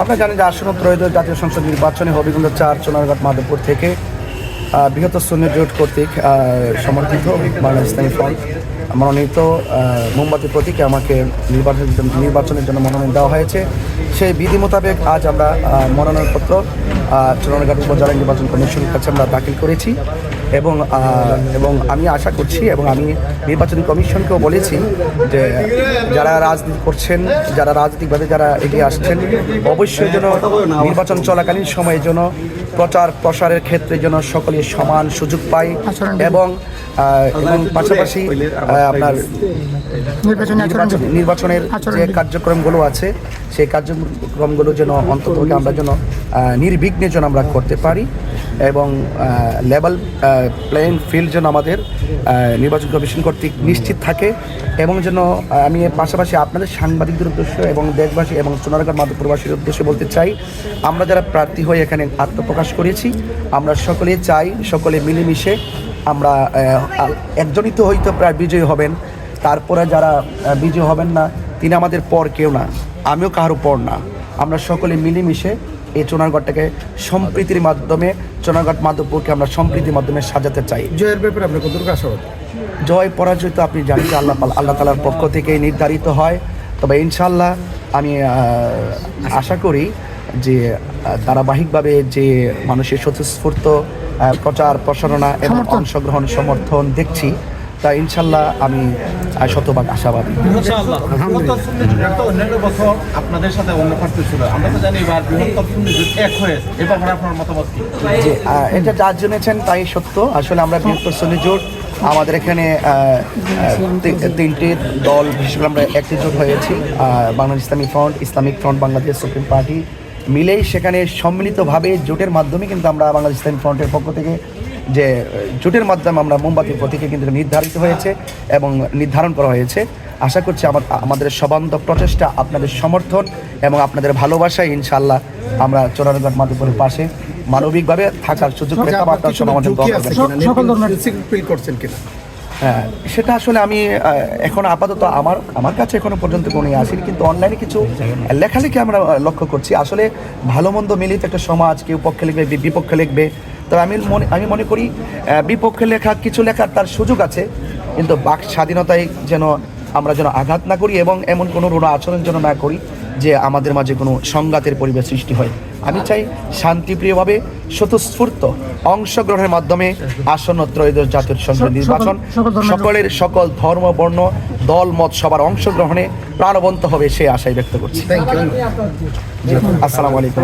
আপনারা জানেন যে আসন্ন ত্রয়োদশ জাতীয় সংসদ নির্বাচনে হবিগঞ্জ চার সোনারঘাট মাধবপুর থেকে বৃহত্তর সুন্নি জোট কর্তৃক সমর্থিত বাংলাদেশ ইসলামী ফ্রন্ট। মনোনীত মোমবাতি প্রতীকে আমাকে নির্বাচনের জন্য নির্বাচনের জন্য মনোনয়ন দেওয়া হয়েছে। সেই বিধি মোতাবেক আজ আমরা মনোনয়নপত্র চুনারঘাট উপজেলা নির্বাচন কমিশনের কাছে আমরা দাখিল করেছি। এবং এবং আমি আশা করছি এবং আমি নির্বাচনী কমিশনকেও বলেছি যে যারা রাজনীতি করছেন যারা রাজনৈতিকভাবে যারা এগিয়ে আসছেন অবশ্যই যেন নির্বাচন চলাকালীন সময়ে যেন প্রচার প্রসারের ক্ষেত্রে যেন সকলে সমান সুযোগ পায় এবং এবং পাশাপাশি আপনার নির্বাচনের যে কার্যক্রমগুলো আছে সেই কার্যক্রমগুলো যেন অন্তত আমরা যেন নির্বিঘ্নে যেন আমরা করতে পারি। এবং লেভেল প্লেইং ফিল্ড যেন আমাদের নির্বাচন কমিশন কর্তৃক নিশ্চিত থাকে এবং যেন আমি পাশাপাশি আপনাদের সাংবাদিকদের উদ্দেশ্য এবং দেশবাসী এবং সোনারগাঁর মাধ্যপ্রবাসীর উদ্দেশ্যে বলতে চাই, আমরা যারা প্রার্থী হয়ে এখানে আত্মপ্রকাশ করেছি, আমরা সকলে চাই, সকলে মিলেমিশে আমরা একজনই তো হয়তো প্রায় বিজয়ী হবেন, তারপরে যারা বিজয়ী হবেন না, তিনি আমাদের পর কেউ না, আমিও কারও পর না। আমরা সকলে মিলেমিশে এই চোনারগড়টাকে সম্প্রীতির মাধ্যমে চোনারগড় মাধবপুরকে আমরা সম্প্রীতির মাধ্যমে সাজাতে চাই। জয়ের ব্যাপারে আপনি কতটুকু আশাবাদ? জয় পরাজয় তো আপনি জানেন যে আল্লাহ আল্লাহ তালার পক্ষ থেকেই নির্ধারিত হয়। তবে ইনশাল্লাহ আমি আশা করি যে ধারাবাহিকভাবে যে মানুষের স্বতঃস্ফূর্ত প্রচার প্রসারণা এবং অংশগ্রহণ সমর্থন দেখছি তা ইনশাল্লাহ আমি শতভাগ আশাবাদী। বৃহত্তর সুন্নি জোটের তো অন্যান্য বছর আপনাদের সাথে অন্য ছিল। আমরা তো জানি এবার বৃহত্তর সুন্নি জোট এক হয়েছে আপনার মতামত কি? এটা যা জেনেছেন তাই সত্য। আসলে আমরা বৃহত্তর সনি জোট। আমাদের এখানে তিনটি দল হিসেবে আমরা একটি জোট হয়েছি Bangladesh Islami front Islamic front Bangladesh supreme party. মিলেই সেখানে সম্মিলিতভাবে জোটের মাধ্যমে কিন্তু আমরা বাংলাদেশ ইসলামী ফ্রন্টের পক্ষ থেকে যে জোটের মাধ্যমে আমরা মোমবাতি প্রতীকে কিন্তু নির্ধারিত হয়েছে এবং নির্ধারণ করা হয়েছে। আশা করছি আমার আমাদের সবান্ত প্রচেষ্টা আপনাদের সমর্থন এবং আপনাদের ভালোবাসায় ইনশাল্লাহ আমরা চোরানগর মাধবপুরের পাশে মানবিকভাবে থাকার সুযোগ করছেন কিনা? হ্যাঁ সেটা আসলে আমি এখন আপাতত আমার আমার কাছে এখনও পর্যন্ত কোনো ইয়ে আসেনি কিন্তু অনলাইনে কিছু লেখালেখি আমরা লক্ষ্য করছি। আসলে ভালো মন্দ মিলিত একটা সমাজ কেউ পক্ষে লিখবে বিপক্ষে লিখবে তবে আমি মনে আমি মনে করি বিপক্ষে লেখা কিছু লেখার তার সুযোগ আছে কিন্তু বাক স্বাধীনতায় যেন আমরা যেন আঘাত না করি এবং এমন কোনো রুণ আচরণ যেন না করি যে আমাদের মাঝে কোনো সংঘাতের পরিবেশ সৃষ্টি হয়। আমি চাই শান্তিপ্রিয়ভাবে স্বতঃস্ফূর্ত অংশগ্রহণের মাধ্যমে আসন্ন ত্রয়োদশ জাতীয় সংসদ নির্বাচন সকলের সকল ধর্ম বর্ণ দল মত সবার অংশগ্রহণে প্রাণবন্ত হবে সে আশাই ব্যক্ত করছি। থ্যাংক ইউ আসসালামু আলাইকুম।